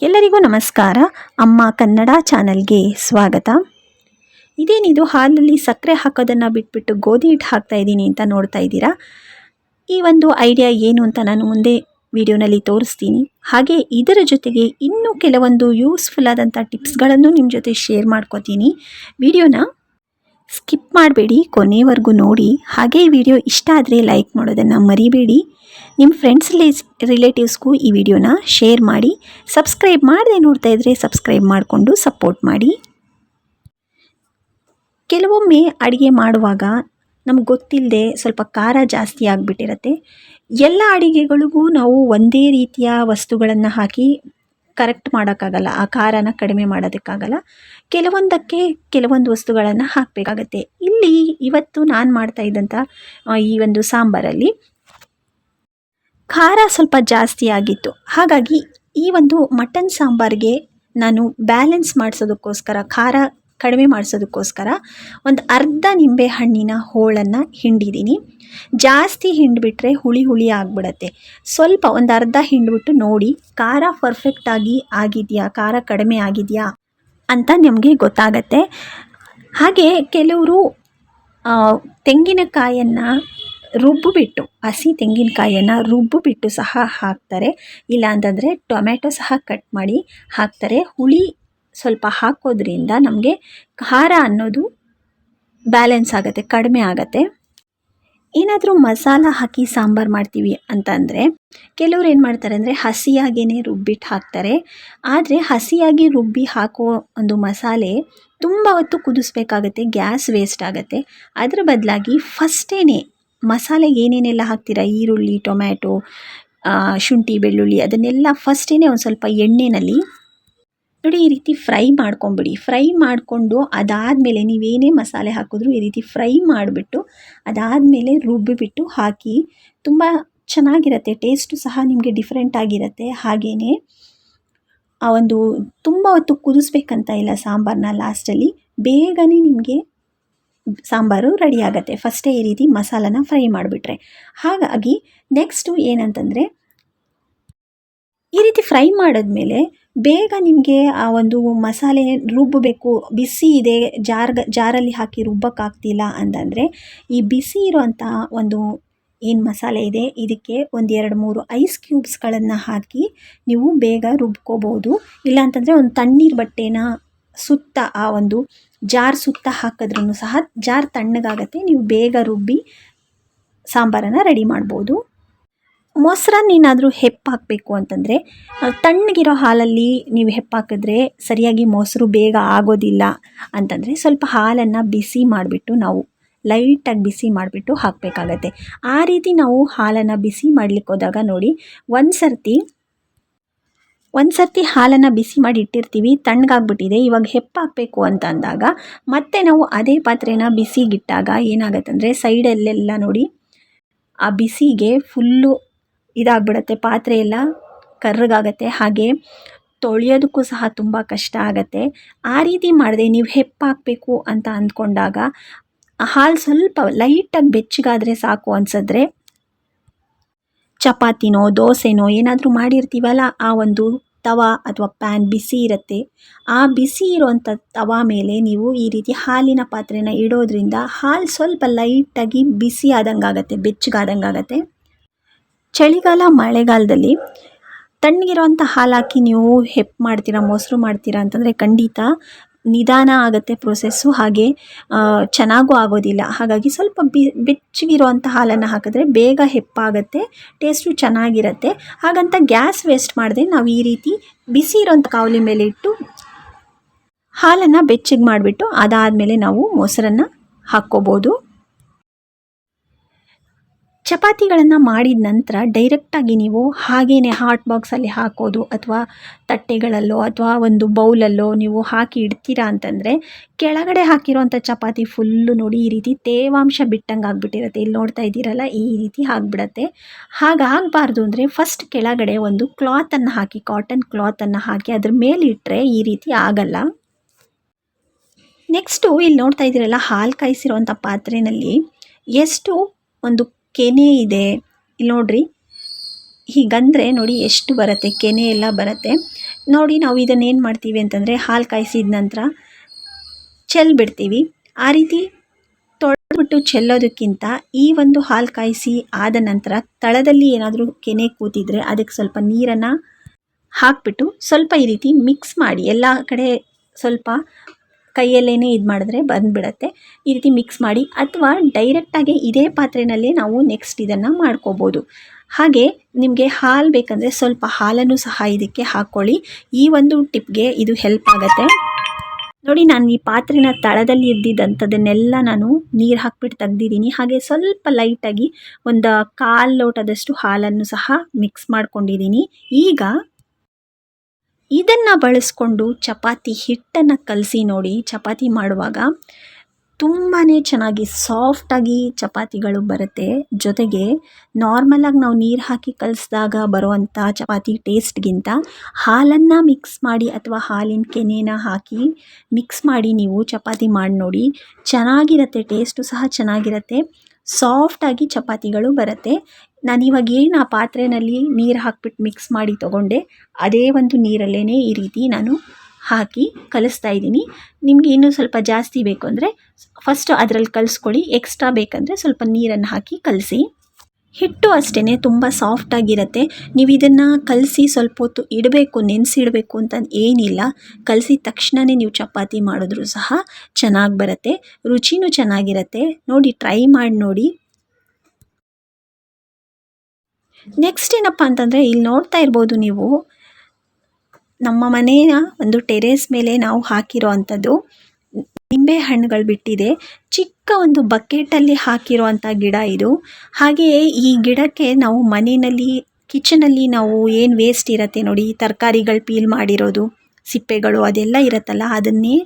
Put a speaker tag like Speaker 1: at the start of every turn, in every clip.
Speaker 1: ಎಲ್ಲರಿಗೂ ನಮಸ್ಕಾರ. ಅಮ್ಮ ಕನ್ನಡ ಚಾನಲ್ಗೆ ಸ್ವಾಗತ. ಇದೇನಿದು? ಹಾಲಲ್ಲಿ ಸಕ್ಕರೆ ಹಾಕೋದನ್ನು ಬಿಟ್ಬಿಟ್ಟು ಗೋಧಿ ಹಿಟ್ಟು ಹಾಕ್ತಾ ಇದ್ದೀನಿ ಅಂತ ನೋಡ್ತಾ ಇದ್ದೀರಾ? ಈ ಒಂದು ಐಡಿಯಾ ಏನು ಅಂತ ನಾನು ಮುಂದೆ ವಿಡಿಯೋನಲ್ಲಿ ತೋರಿಸ್ತೀನಿ. ಹಾಗೆ ಇದರ ಜೊತೆಗೆ ಇನ್ನೂ ಕೆಲವೊಂದು ಯೂಸ್ಫುಲ್ ಆದಂಥ ಟಿಪ್ಸ್ಗಳನ್ನು ನಿಮ್ಮ ಜೊತೆ ಶೇರ್ ಮಾಡ್ಕೋತೀನಿ. ವಿಡಿಯೋನ ಸ್ಕಿಪ್ ಮಾಡಬೇಡಿ, ಕೊನೆವರೆಗೂ ನೋಡಿ. ಹಾಗೆ ವಿಡಿಯೋ ಇಷ್ಟ ಆದರೆ ಲೈಕ್ ಮಾಡೋದನ್ನು ಮರಿಬೇಡಿ. ನಿಮ್ಮ ಫ್ರೆಂಡ್ಸ್ ರಿಲೇಟಿವ್ಸ್ಗೂ ಈ ವಿಡಿಯೋನ ಶೇರ್ ಮಾಡಿ ಸಬ್ಸ್ಕ್ರೈಬ್ ಮಾಡದೆ ನೋಡ್ತಾ ಇದ್ದರೆ ಸಬ್ಸ್ಕ್ರೈಬ್ ಮಾಡಿಕೊಂಡು ಸಪೋರ್ಟ್ ಮಾಡಿ. ಕೆಲವೊಮ್ಮೆ ಅಡುಗೆ ಮಾಡುವಾಗ ನಮ್ಗೆ ಗೊತ್ತಿಲ್ಲದೆ ಸ್ವಲ್ಪ ಖಾರ ಜಾಸ್ತಿ ಆಗಿಬಿಟ್ಟಿರತ್ತೆ. ಎಲ್ಲ ಅಡುಗೆಗಳಿಗೂ ನಾವು ಒಂದೇ ರೀತಿಯ ವಸ್ತುಗಳನ್ನು ಹಾಕಿ ಕರೆಕ್ಟ್ ಮಾಡೋಕ್ಕಾಗಲ್ಲ, ಆ ಖಾರನ ಕಡಿಮೆ ಮಾಡೋದಕ್ಕಾಗಲ್ಲ. ಕೆಲವೊಂದಕ್ಕೆ ಕೆಲವೊಂದು ವಸ್ತುಗಳನ್ನು ಹಾಕಬೇಕಾಗತ್ತೆ. ಇಲ್ಲಿ ಇವತ್ತು ನಾನು ಮಾಡ್ತಾ ಇದ್ದಂಥ ಈ ಒಂದು ಸಾಂಬಾರಲ್ಲಿ ಖಾರ ಸ್ವಲ್ಪ ಜಾಸ್ತಿ ಆಗಿತ್ತು. ಹಾಗಾಗಿ ಈ ಒಂದು ಮಟನ್ ಸಾಂಬಾರಿಗೆ ನಾನು ಬ್ಯಾಲೆನ್ಸ್ ಮಾಡಿಸೋದಕ್ಕೋಸ್ಕರ, ಖಾರ ಕಡಿಮೆ ಮಾಡಿಸೋದಕ್ಕೋಸ್ಕರ ಒಂದು ಅರ್ಧ ನಿಂಬೆ ಹಣ್ಣಿನ ಹೋಳನ್ನು ಹಿಂಡಿದ್ದೀನಿ. ಜಾಸ್ತಿ ಹಿಂಡಿಬಿಟ್ರೆ ಹುಳಿ ಹುಳಿ ಆಗಿಬಿಡತ್ತೆ. ಸ್ವಲ್ಪ ಒಂದು ಅರ್ಧ ಹಿಂಡಿಬಿಟ್ಟು ನೋಡಿ, ಖಾರ ಪರ್ಫೆಕ್ಟಾಗಿ ಆಗಿದೆಯಾ, ಖಾರ ಕಡಿಮೆ ಆಗಿದೆಯಾ ಅಂತ ನಿಮಗೆ ಗೊತ್ತಾಗತ್ತೆ. ಹಾಗೆ ಕೆಲವರು ತೆಂಗಿನಕಾಯನ್ನು ರುಬ್ಬಿಬಿಟ್ಟು, ಹಸಿ ತೆಂಗಿನಕಾಯನ್ನು ರುಬ್ಬಿಬಿಟ್ಟು ಸಹ ಹಾಕ್ತಾರೆ. ಇಲ್ಲ ಅಂತಂದರೆ ಟೊಮ್ಯಾಟೊ ಸಹ ಕಟ್ ಮಾಡಿ ಹಾಕ್ತಾರೆ. ಹುಳಿ ಸ್ವಲ್ಪ ಹಾಕೋದ್ರಿಂದ ನಮಗೆ ಖಾರ ಅನ್ನೋದು ಬ್ಯಾಲೆನ್ಸ್ ಆಗುತ್ತೆ, ಕಡಿಮೆ ಆಗುತ್ತೆ. ಏನಾದರೂ ಮಸಾಲ ಹಾಕಿ ಸಾಂಬಾರು ಮಾಡ್ತೀವಿ ಅಂತಂದರೆ ಕೆಲವ್ರು ಏನು ಮಾಡ್ತಾರೆ ಅಂದರೆ ಹಸಿಯಾಗೇ ರುಬ್ಬಿಟ್ಟು ಹಾಕ್ತಾರೆ. ಆದರೆ ಹಸಿಯಾಗಿ ರುಬ್ಬಿ ಹಾಕೋ ಒಂದು ಮಸಾಲೆ ತುಂಬ ಹೊತ್ತು ಕುದಿಸ್ಬೇಕಾಗತ್ತೆ, ಗ್ಯಾಸ್ ವೇಸ್ಟ್ ಆಗುತ್ತೆ. ಅದರ ಬದಲಾಗಿ ಫಸ್ಟೇ ಮಸಾಲೆ ಏನೇನೆಲ್ಲ ಹಾಕ್ತೀರಾ? ಈರುಳ್ಳಿ, ಟೊಮ್ಯಾಟೊ ಶುಂಠಿ, ಬೆಳ್ಳುಳ್ಳಿ ಅದನ್ನೆಲ್ಲ ಫಸ್ಟೇ ಒಂದು ಸ್ವಲ್ಪ ಎಣ್ಣೆಯಲ್ಲಿ ನೋಡಿ ಈ ರೀತಿ ಫ್ರೈ ಮಾಡ್ಕೊಂಬಿಡಿ. ಫ್ರೈ ಮಾಡಿಕೊಂಡು ಅದಾದಮೇಲೆ ನೀವೇನೇ ಮಸಾಲೆ ಹಾಕಿದ್ರು ಈ ರೀತಿ ಫ್ರೈ ಮಾಡಿಬಿಟ್ಟು ಅದಾದಮೇಲೆ ರುಬ್ಬಿಬಿಟ್ಟು ಹಾಕಿ ತುಂಬ ಚೆನ್ನಾಗಿರುತ್ತೆ ಟೇಸ್ಟು ಸಹ ನಿಮಗೆ ಡಿಫ್ರೆಂಟ್ ಆಗಿರುತ್ತೆ. ಹಾಗೆಯೇ ಆ ಒಂದು ತುಂಬ ಹೊತ್ತು ಕುದಿಸ್ಬೇಕಂತ ಇಲ್ಲ ಸಾಂಬಾರನ್ನ ಲಾಸ್ಟಲ್ಲಿ ಬೇಗನೆ ನಿಮಗೆ ಸಾಂಬಾರು ರೆಡಿ ಆಗುತ್ತೆ. ಫಸ್ಟೇ ಈ ರೀತಿ ಮಸಾಲನ ಫ್ರೈ ಮಾಡಿಬಿಟ್ರೆ. ಹಾಗಾಗಿ ನೆಕ್ಸ್ಟು ಏನಂತಂದರೆ, ಈ ರೀತಿ ಫ್ರೈ ಮಾಡಿದ್ಮೇಲೆ ಬೇಗ ನಿಮಗೆ ಆ ಒಂದು ಮಸಾಲೆ ರುಬ್ಬಬೇಕು ಬಿಸಿ ಇದೆ, ಜಾರ್ಗ, ಜಾರಲ್ಲಿ ಹಾಕಿ ರುಬ್ಬಕ್ಕಾಗ್ತಿಲ್ಲ ಅಂತಂದರೆ, ಈ ಬಿಸಿ ಇರುವಂಥ ಒಂದು ಏನು ಮಸಾಲೆ ಇದೆ, ಇದಕ್ಕೆ ಒಂದು ಎರಡು ಮೂರು ಐಸ್ ಕ್ಯೂಬ್ಸ್ಗಳನ್ನು ಹಾಕಿ ನೀವು ಬೇಗ ರುಬ್ಕೋಬೋದು. ಇಲ್ಲಾಂತಂದರೆ ಒಂದು ತಣ್ಣೀರು ಬಟ್ಟೆನ ಸುತ್ತ ಆ ಒಂದು ಜಾರ್ ಸುತ್ತ ಹಾಕಿದ್ರೂ ಸಹ ಜಾರ್ ತಣ್ಣಗಾಗತ್ತೆ. ನೀವು ಬೇಗ ರುಬ್ಬಿ ಸಾಂಬಾರನ್ನು ರೆಡಿ ಮಾಡ್ಬೋದು. ಮೊಸರನ್ನೇನಾದರೂ ಹೆಪ್ಪಾಕಬೇಕು ಅಂತಂದರೆ ತಣ್ಣಗಿರೋ ಹಾಲಲ್ಲಿ ನೀವು ಹೆಪ್ಪಾಕಿದ್ರೆ ಸರಿಯಾಗಿ ಮೊಸರು ಬೇಗ ಆಗೋದಿಲ್ಲ ಅಂತಂದರೆ ಸ್ವಲ್ಪ ಹಾಲನ್ನು ಬಿಸಿ ಮಾಡಿಬಿಟ್ಟು ನಾವು ಲೈಟಾಗಿ ಬಿಸಿ ಮಾಡಿಬಿಟ್ಟು ಹಾಕಬೇಕಾಗತ್ತೆ. ಆ ರೀತಿ ನಾವು ಹಾಲನ್ನು ಬಿಸಿ ಮಾಡಲಿಕ್ಕೆ ಹೋದಾಗ ನೋಡಿ ಒಂದು ಸರ್ತಿ ಒಂದು ಸರ್ತಿ ಹಾಲನ್ನು ಬಿಸಿ ಮಾಡಿ ಇಟ್ಟಿರ್ತೀವಿ, ತಣ್ಣಗಾಗ್ಬಿಟ್ಟಿದೆ, ಇವಾಗ ಹೆಪ್ಪಾಕಬೇಕು ಅಂತ ಅಂದಾಗ ಮತ್ತೆ ನಾವು ಅದೇ ಪಾತ್ರೆನ ಬಿಸಿಗಿಟ್ಟಾಗ ಏನಾಗತ್ತಂದರೆ ಸೈಡಲ್ಲೆಲ್ಲ ನೋಡಿ, ಆ ಬಿಸಿಗೆ ಫುಲ್ಲು ಇದಾಗ್ಬಿಡತ್ತೆ, ಪಾತ್ರೆ ಎಲ್ಲ ಕರ್ರಗಾಗತ್ತೆ, ಹಾಗೆ ತೊಳೆಯೋದಕ್ಕೂ ಸಹ ತುಂಬ ಕಷ್ಟ ಆಗತ್ತೆ. ಆ ರೀತಿ ಮಾಡದೆ ನೀವು ಹೆಪ್ಪಾಕಬೇಕು ಅಂತ ಅಂದ್ಕೊಂಡಾಗ ಹಾಲು ಸ್ವಲ್ಪ ಲೈಟಾಗಿ ಬೆಚ್ಚಗಾದರೆ ಸಾಕು ಅನ್ಸಿದ್ರೆ ಚಪಾತಿನೋ, ದೋಸೆನೋ ಏನಾದರೂ ಮಾಡಿರ್ತೀವಲ್ಲ, ಆ ಒಂದು ತವಾ ಅಥವಾ ಪ್ಯಾನ್ ಬಿಸಿ ಇರುತ್ತೆ. ಆ ಬಿಸಿ ಇರೋವಂಥ ತವಾ ಮೇಲೆ ನೀವು ಈ ರೀತಿ ಹಾಲಿನ ಪಾತ್ರೆನ ಇಡೋದ್ರಿಂದ ಹಾಲು ಸ್ವಲ್ಪ ಲೈಟಾಗಿ ಬಿಸಿ ಆದಂಗೆ ಆಗುತ್ತೆ ಬೆಚ್ಚಗಾದಂಗೆ ಆಗುತ್ತೆ ಚಳಿಗಾಲ, ಮಳೆಗಾಲದಲ್ಲಿ ತಣ್ಣಗಿರೋಂಥ ಹಾಲು ಹಾಕಿ ನೀವು ಹೆಪ್ಪು ಮಾಡ್ತೀರಾ, ಮೊಸರು ಮಾಡ್ತೀರಾ ಅಂತಂದರೆ ಖಂಡಿತ ನಿಧಾನ ಆಗುತ್ತೆ ಪ್ರೊಸೆಸ್ಸು ಹಾಗೆ ಚೆನ್ನಾಗೂ ಆಗೋದಿಲ್ಲ. ಹಾಗಾಗಿ ಸ್ವಲ್ಪ ಬಿ ಬೆಚ್ಚಗಿರುವಂಥ ಹಾಲನ್ನು ಹಾಕಿದ್ರೆ ಬೇಗ ಹೆಪ್ಪಾಗುತ್ತೆ ಟೇಸ್ಟು ಚೆನ್ನಾಗಿರುತ್ತೆ. ಹಾಗಂತ ಗ್ಯಾಸ್ ವೇಸ್ಟ್ ಮಾಡದೆ ನಾವು ಈ ರೀತಿ ಬಿಸಿ ಇರೋಂಥ ಕಾವಲಿ ಮೇಲೆ ಇಟ್ಟು ಹಾಲನ್ನು ಬೆಚ್ಚಗೆ ಮಾಡಿಬಿಟ್ಟು ಅದಾದಮೇಲೆ ನಾವು ಮೊಸರನ್ನು ಹಾಕ್ಕೋಬೋದು. ಚಪಾತಿಗಳನ್ನು ಮಾಡಿದ ನಂತರ ಡೈರೆಕ್ಟಾಗಿ ನೀವು ಹಾಗೇ ಹಾಟ್ ಬಾಕ್ಸಲ್ಲಿ ಹಾಕೋದು ಅಥವಾ ತಟ್ಟೆಗಳಲ್ಲೋ ಅಥವಾ ಒಂದು ಬೌಲಲ್ಲೋ ನೀವು ಹಾಕಿ ಇಡ್ತೀರಾ ಅಂತಂದರೆ ಕೆಳಗಡೆ ಹಾಕಿರೋಂಥ ಚಪಾತಿ ಫುಲ್ಲು ನೋಡಿ ಈ ರೀತಿ ತೇವಾಂಶ ಬಿಟ್ಟಂಗೆ ಆಗಿಬಿಟ್ಟಿರುತ್ತೆ. ಇಲ್ಲಿ ನೋಡ್ತಾ ಇದ್ದೀರಲ್ಲ, ಈ ರೀತಿ ಆಗಿಬಿಡತ್ತೆ. ಹಾಗಾಗಬಾರ್ದು ಅಂದರೆ ಫಸ್ಟ್ ಕೆಳಗಡೆ ಒಂದು ಕ್ಲಾತನ್ನು ಹಾಕಿ ಕಾಟನ್ ಕ್ಲಾತನ್ನು ಹಾಕಿ ಅದ್ರ ಮೇಲೆ ಇಟ್ಟರೆ ಈ ರೀತಿ ಆಗಲ್ಲ. ನೆಕ್ಸ್ಟು ಇಲ್ಲಿ ನೋಡ್ತಾ ಇದ್ದೀರಲ್ಲ, ಹಾಲು ಕಾಯಿಸಿರೋಂಥ ಪಾತ್ರೆಯಲ್ಲಿ ಎಷ್ಟು ಒಂದು ಕೆನೆ ಇದೆ. ಇಲ್ಲಿ ನೋಡ್ರಿ. ಹೀಗಂದರೆ ನೋಡಿ ಎಷ್ಟು ಬರುತ್ತೆ. ಕೆನೆ ಎಲ್ಲ ಬರುತ್ತೆ. ನೋಡಿ ನಾವು ಇದನ್ನೇನು ಮಾಡ್ತೀವಿ ಅಂತಂದರೆ ಹಾಲು ಕಾಯಿಸಿದ ನಂತರ ಚೆಲ್ ಬಿಡ್ತೀವಿ. ಆ ರೀತಿ ತೊಳೆದ್ಬಿಟ್ಟು ಚೆಲ್ಲೋದಕ್ಕಿಂತ ಈ ಒಂದು ಹಾಲು ಕಾಯಿಸಿ ಆದ ನಂತರ ತಳದಲ್ಲಿ ಏನಾದರೂ ಕೆನೆ ಕೂತಿದ್ರೆ ಅದಕ್ಕೆ ಸ್ವಲ್ಪ ನೀರನ್ನು ಹಾಕಿಬಿಟ್ಟು ಸ್ವಲ್ಪ ಈ ರೀತಿ ಮಿಕ್ಸ್ ಮಾಡಿ. ಎಲ್ಲ ಕಡೆ ಸ್ವಲ್ಪ ಕೈಯಲ್ಲೇ ಇದು ಮಾಡಿದ್ರೆ ಬಂದುಬಿಡತ್ತೆ. ಈ ರೀತಿ ಮಿಕ್ಸ್ ಮಾಡಿ ಅಥವಾ ಡೈರೆಕ್ಟಾಗಿ ಇದೇ ಪಾತ್ರೆಯಲ್ಲೇ ನಾವು ನೆಕ್ಸ್ಟ್ ಇದನ್ನು ಮಾಡ್ಕೋಬೋದು. ಹಾಗೆ ನಿಮಗೆ ಹಾಲು ಬೇಕಂದರೆ ಸ್ವಲ್ಪ ಹಾಲನ್ನು ಸಹ ಇದಕ್ಕೆ ಹಾಕ್ಕೊಳ್ಳಿ ಈ ಒಂದು ಟಿಪ್ಗೆ ಇದು ಹೆಲ್ಪ್ ಆಗುತ್ತೆ. ನೋಡಿ ನಾನು ಈ ಪಾತ್ರೆನ ತಳದಲ್ಲಿ ಇದ್ದಿದ್ದಂಥದ್ದನ್ನೆಲ್ಲ ನಾನು ನೀರು ಹಾಕ್ಬಿಟ್ಟು ತೆಗ್ದಿದ್ದೀನಿ. ಹಾಗೆ ಸ್ವಲ್ಪ ಲೈಟಾಗಿ ಒಂದು ಕಾಲು ಲೋಟದಷ್ಟು ಹಾಲನ್ನು ಸಹ ಮಿಕ್ಸ್ ಮಾಡ್ಕೊಂಡಿದ್ದೀನಿ. ಈಗ ಇದನ್ನು ಬಳಸ್ಕೊಂಡು ಚಪಾತಿ ಹಿಟ್ಟನ್ನು ಕಲಸಿ ನೋಡಿ, ಚಪಾತಿ ಮಾಡುವಾಗ ತುಂಬಾ ಚೆನ್ನಾಗಿ ಸಾಫ್ಟಾಗಿ ಚಪಾತಿಗಳು ಬರುತ್ತೆ. ಜೊತೆಗೆ ನಾರ್ಮಲಾಗಿ ನಾವು ನೀರು ಹಾಕಿ ಕಲಸಿದಾಗ ಬರುವಂಥ ಚಪಾತಿ ಟೇಸ್ಟ್ಗಿಂತ ಹಾಲನ್ನು ಮಿಕ್ಸ್ ಮಾಡಿ ಅಥವಾ ಹಾಲಿನ ಕೆನೆನ ಹಾಕಿ ಮಿಕ್ಸ್ ಮಾಡಿ ನೀವು ಚಪಾತಿ ಮಾಡಿ ನೋಡಿ, ಚೆನ್ನಾಗಿರುತ್ತೆ ಟೇಸ್ಟು ಸಹ ಚೆನ್ನಾಗಿರುತ್ತೆ ಸಾಫ್ಟಾಗಿ ಚಪಾತಿಗಳು ಬರುತ್ತೆ. ನಾನು ಇವಾಗ ಏನು ಆ ಪಾತ್ರೆಯಲ್ಲಿ ನೀರು ಹಾಕ್ಬಿಟ್ಟು ಮಿಕ್ಸ್ ಮಾಡಿ ತೊಗೊಂಡೆ, ಅದೇ ಒಂದು ನೀರಲ್ಲೇ ಈ ರೀತಿ ನಾನು ಹಾಕಿ ಕಲಿಸ್ತಾ ಇದ್ದೀನಿ. ನಿಮಗೆ ಇನ್ನೂ ಸ್ವಲ್ಪ ಜಾಸ್ತಿ ಬೇಕು ಅಂದರೆ ಫಸ್ಟು ಅದರಲ್ಲಿ ಕಲಿಸ್ಕೊಳ್ಳಿ ಎಕ್ಸ್ಟ್ರಾ ಬೇಕಂದರೆ ಸ್ವಲ್ಪ ನೀರನ್ನು ಹಾಕಿ ಕಲಸಿ. ಹಿಟ್ಟು ಅಷ್ಟೇ ತುಂಬ ಸಾಫ್ಟಾಗಿರುತ್ತೆ ನೀವು ಇದನ್ನು ಕಲಸಿ ಸ್ವಲ್ಪ ಹೊತ್ತು ಇಡಬೇಕು, ನೆನೆಸಿಡಬೇಕು ಅಂತ ಏನಿಲ್ಲ. ಕಲಸಿದ ತಕ್ಷಣವೇ ನೀವು ಚಪಾತಿ ಮಾಡಿದ್ರೂ ಸಹ ಚೆನ್ನಾಗಿ ಬರುತ್ತೆ. ರುಚಿನೂ ಚೆನ್ನಾಗಿರುತ್ತೆ. ನೋಡಿ ಟ್ರೈ ಮಾಡಿ ನೋಡಿ. ನೆಕ್ಸ್ಟ್ ಏನಪ್ಪ ಅಂತಂದರೆ ಇಲ್ಲಿ ನೋಡ್ತಾ ಇರ್ಬೋದು ನೀವು, ನಮ್ಮ ಮನೆಯ ಒಂದು ಟೆರೇಸ್ ಮೇಲೆ ನಾವು ಹಾಕಿರೋ ಅಂಥದ್ದು ನಿಂಬೆ ಹಣ್ಣುಗಳು ಬಿಟ್ಟಿದೆ. ಚಿಕ್ಕ ಒಂದು ಬಕೆಟಲ್ಲಿ ಹಾಕಿರೋ ಅಂಥ ಗಿಡ ಇದು. ಹಾಗೆಯೇ ಈ ಗಿಡಕ್ಕೆ ನಾವು ಮನೆಯಲ್ಲಿ ಕಿಚನಲ್ಲಿ ನಾವು ಏನು ವೇಸ್ಟ್ ಇರುತ್ತೆ ನೋಡಿ, ತರಕಾರಿಗಳು ಪೀಲ್ ಮಾಡಿರೋದು, ಸಿಪ್ಪೆಗಳು ಅದೆಲ್ಲ ಇರುತ್ತಲ್ಲ, ಅದನ್ನೇ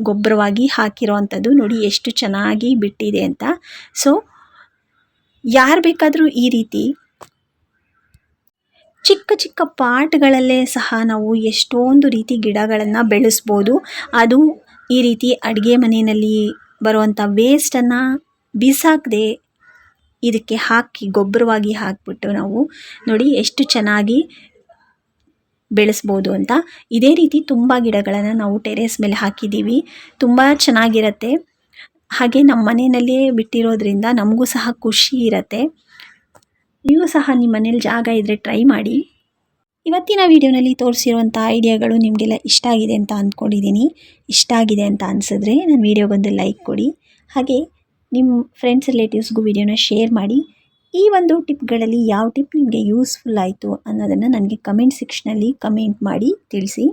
Speaker 1: ಗೊಬ್ಬರವಾಗಿ ಹಾಕಿರೋ ಅಂಥದ್ದು ನೋಡಿ ಎಷ್ಟು ಚೆನ್ನಾಗಿ ಬಿಟ್ಟಿದೆ ಅಂತ. ಸೊ ಯಾರು ಬೇಕಾದರೂ ಈ ರೀತಿ ಚಿಕ್ಕ ಚಿಕ್ಕ ಪಾಟ್ಗಳಲ್ಲೇ ಸಹ ನಾವು ಎಷ್ಟೊಂದು ರೀತಿ ಗಿಡಗಳನ್ನು ಬೆಳೆಸ್ಬೋದು. ಅದು ಈ ರೀತಿ ಅಡುಗೆ ಮನೆಯಲ್ಲಿ ಬರುವಂಥ ವೇಸ್ಟನ್ನು ಬಿಸಾಕದೆ ಇದಕ್ಕೆ ಹಾಕಿ ಗೊಬ್ಬರವಾಗಿ ಹಾಕಿಬಿಟ್ಟು ನಾವು ನೋಡಿ ಎಷ್ಟು ಚೆನ್ನಾಗಿ ಬೆಳೆಸ್ಬೋದು ಅಂತ. ಇದೇ ರೀತಿ ತುಂಬ ಗಿಡಗಳನ್ನು ನಾವು ಟೆರೇಸ್ ಮೇಲೆ ಹಾಕಿದ್ದೀವಿ. ತುಂಬ ಚೆನ್ನಾಗಿರತ್ತೆ. ಹಾಗೆ ನಮ್ಮ ಮನೆಯಲ್ಲಿಯೇ ಬಿಟ್ಟಿರೋದ್ರಿಂದ ನಮಗೂ ಸಹ ಖುಷಿ ಇರುತ್ತೆ. ನೀವು ಸಹ ನಿಮ್ಮ ಮನೇಲಿ ಜಾಗ ಇದ್ದರೆ ಟ್ರೈ ಮಾಡಿ. ಇವತ್ತಿನ ವಿಡಿಯೋನಲ್ಲಿ ತೋರಿಸಿರುವಂಥ ಐಡಿಯಾಗಳು ನಿಮಗೆಲ್ಲ ಇಷ್ಟ ಆಗಿದೆ ಅಂತ ಅಂದ್ಕೊಂಡಿದ್ದೀನಿ. ಇಷ್ಟ ಆಗಿದೆ ಅಂತ ಅನಿಸಿದ್ರೆ ನನ್ನ ವಿಡಿಯೋಗೊಂದು ಲೈಕ್ ಕೊಡಿ. ಹಾಗೆ ನಿಮ್ಮ ಫ್ರೆಂಡ್ಸ್ ರಿಲೇಟಿವ್ಸ್ಗೂ ವಿಡಿಯೋನ ಶೇರ್ ಮಾಡಿ. ಈ ಒಂದು ಟಿಪ್ಗಳಲ್ಲಿ ಯಾವ ಟಿಪ್ ನಿಮಗೆ ಯೂಸ್ಫುಲ್ ಆಯಿತು ಅನ್ನೋದನ್ನು ನನಗೆ ಕಮೆಂಟ್ ಸೆಕ್ಷನಲ್ಲಿ ಕಮೆಂಟ್ ಮಾಡಿ ತಿಳಿಸಿ.